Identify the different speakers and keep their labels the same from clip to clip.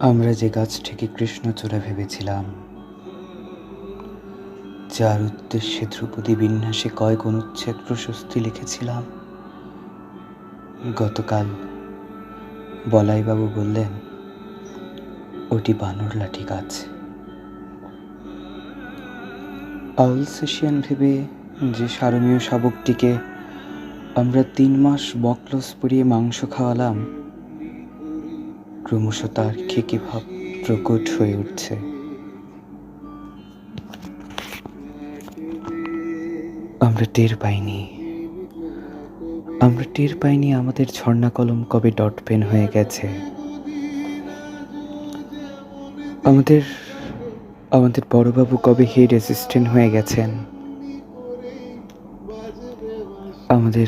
Speaker 1: আমরা যে গাছটিকে কৃষ্ণচূড়া ভেবেছিলাম, যার উদ্দেশ্যে ধ্রুপদী বিন্যাসে কয়েক অনুচ্ছেদ প্রশস্তি লিখেছিলাম, গতকাল বলাইবাবু বললেন, ওটি বানর লাঠি গাছ। আলসেশিয়ান ভেবে যে সারমীয় শাবকটিকে আমরা তিন মাস বকলস পরিয়ে মাংস খাওয়ালাম ক্রমশ তার খেকি ভাব প্রকট হয়ে উঠছে। আমরা টের পাইনি। আমরা টের পাইনি আমাদের ঝর্ণা কলম কবে ডট পেন হয়ে গেছে। আমাদের আমাদের বড়বাবু কবে হেড অ্যাসিস্ট্যান্ট হয়ে গেছেন? আমাদের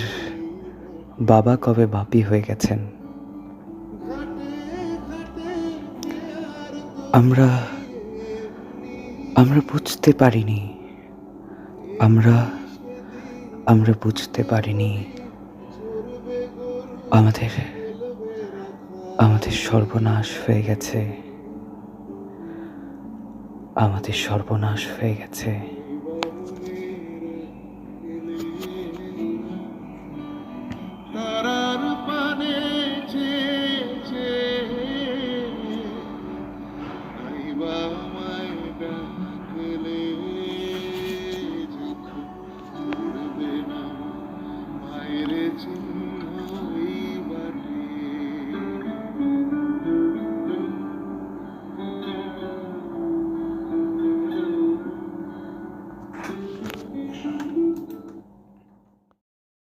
Speaker 1: বাবা কবে বাপি হয়ে গেছেন? আমরা আমরা বুঝতে পারিনি। আমরা আমরা বুঝতে পারিনি। আমাদের আমাদের সর্বনাশ হয়ে গেছে। আমাদের সর্বনাশ হয়ে গেছে।